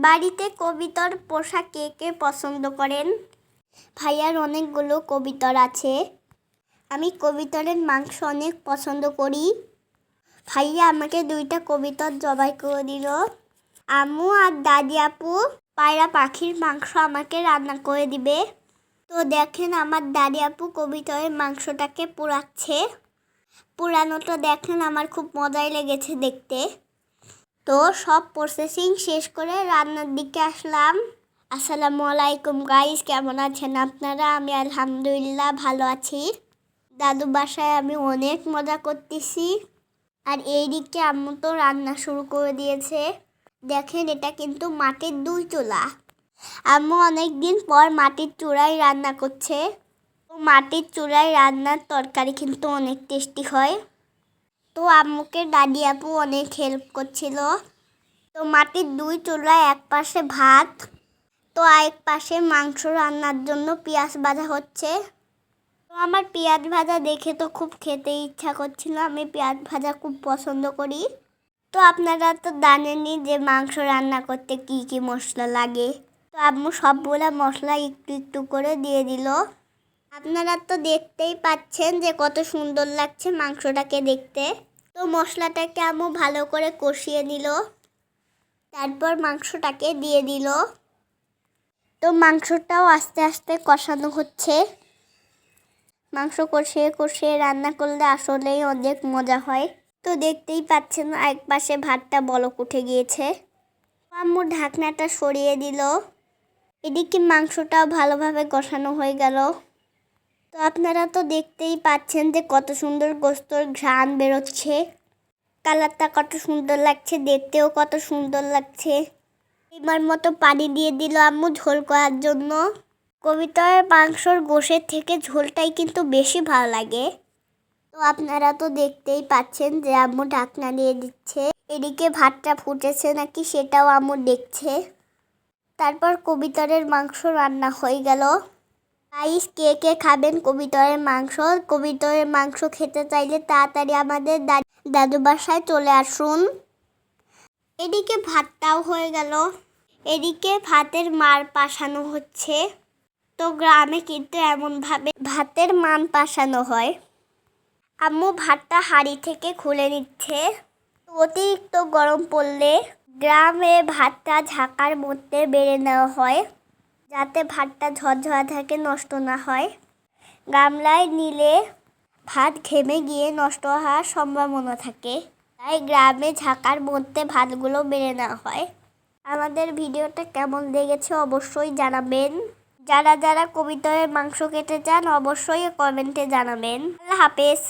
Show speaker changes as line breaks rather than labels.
বাড়িতে কবিতর পোশাক কে কে পছন্দ করেন? ভাইয়ার অনেকগুলো কবিতর আছে। আমি কবিতরের মাংস অনেক পছন্দ করি। ভাইয়া আমাকে দুইটা কবিতর জবাই করে দিল। আম্মু আর দাদি আপু পায়রা পাখির মাংস আমাকে রান্না করে দিবে। তো দেখেন আমার দাদি আপু কবিতরের মাংসটাকে পোড়াচ্ছে। পুরানোটা দেখেন আমার খুব মজাই লেগেছে দেখতে। তো সব প্রসেসিং শেষ করে রান্নার দিকে আসলাম। আসসালামু আলাইকুম গাইস কেমন আছেন আপনারা? আমি আলহামদুলিল্লাহ ভালো আছি। দাদু বাসায় আমি অনেক মজা করতেছি। আর এই দিকে আম্মু তো রান্না শুরু করে দিয়েছে। দেখেন, এটা কিন্তু মাটির দুই চুলা। আম্মু অনেক দিন পর মাটির চূড়ায় রান্না করছে। মাটির চূড়ায় রান্নার তরকারি কিন্তু অনেক টেস্টি হয়। তো আম্মুকে দাদি আপু অনেক হেল্প করছিল। তো মাটির দুই চুলায় এক পাশে ভাত, তো এক পাশে মাংস রান্নার জন্য পেঁয়াজ ভাজা হচ্ছে। তো আমার পেঁয়াজ ভাজা দেখে তো খুব খেতে ইচ্ছা করছিল, আমি পেঁয়াজ ভাজা খুব পছন্দ করি। তো আপনারা তো জানেনই যে মাংস রান্না করতে কি কি মশলা লাগে। তো আম্মু সবগুলা মশলা একটু একটু করে দিয়ে দিল। আপনারা তো দেখতেই পাচ্ছেন যে কত সুন্দর লাগছে মাংসটাকে দেখতে। তো মশলাটাকে আম্মু ভালো করে কষিয়ে নিল, তারপর মাংসটাকে দিয়ে দিল। তো মাংসটাও আস্তে আস্তে কষানো হচ্ছে। মাংস কষিয়ে কষিয়ে রান্না করলে আসলেই অনেক মজা হয়। তো দেখতেই পাচ্ছেন এক পাশে ভাতটা বলক উঠে গিয়েছে। আম্মু ঢাকনাটা সরিয়ে দিল। এদিকে মাংসটাও ভালোভাবে কষানো হয়ে গেল। তো আপনারা তো দেখতেই পাচ্ছেন যে কত সুন্দর গোস্তর ঘ্রাণ বেরোচ্ছে। কালারটা কত সুন্দর লাগছে, দেখতেও কত সুন্দর লাগছে। এবার মতো পানি দিয়ে দিল আম্মু ঝোল করার জন্য। কবিতার মাংসর গোশের থেকে ঝোলটাই কিন্তু বেশি ভালো লাগে। তো আপনারা তো দেখতেই পাচ্ছেন যে আম্মু ঢাকনা দিয়ে দিচ্ছে। এদিকে ভাতটা ফুটেছে নাকি সেটাও আম্মু দেখছে। তারপর কবিতারের মাংস রান্না হয়ে গেল। রাইস কে কে খাবেন কবিতরের মাংস। কবিতরের মাংস খেতে চাইলে তাড়াতাড়ি আমাদের দাদু বাসায় চলে আসুন। এদিকে ভাতটাও হয়ে গেল। এদিকে ভাতের মার পাশানো হচ্ছে। তো গ্রামে কিন্তু এমনভাবে ভাতের মান পাশানো হয়। আম্মু ভাতটা হাঁড়ি থেকে খুলে নিচ্ছে। অতিরিক্ত গরম পড়লে গ্রামে ভাতটা ঝাঁকার মধ্যে বেড়ে নেওয়া হয়। যাতে ভাতটা ঝরঝরা থাকে, নষ্ট না হয়। গামলায় নিলে ভাত ঘেমে গিয়ে নষ্ট হওয়ার সম্ভাবনা থাকে। তাই গ্রামে ঝাঁকার মধ্যে ভাতগুলো বেড়ে নেওয়া হয়। আমাদের ভিডিওটা কেমন লেগেছে অবশ্যই জানাবেন। যারা যারা কবিতরের মাংস খেতে চান, অবশ্যই কমেন্টে জানাবেন। আল্লাহ হাফেজ।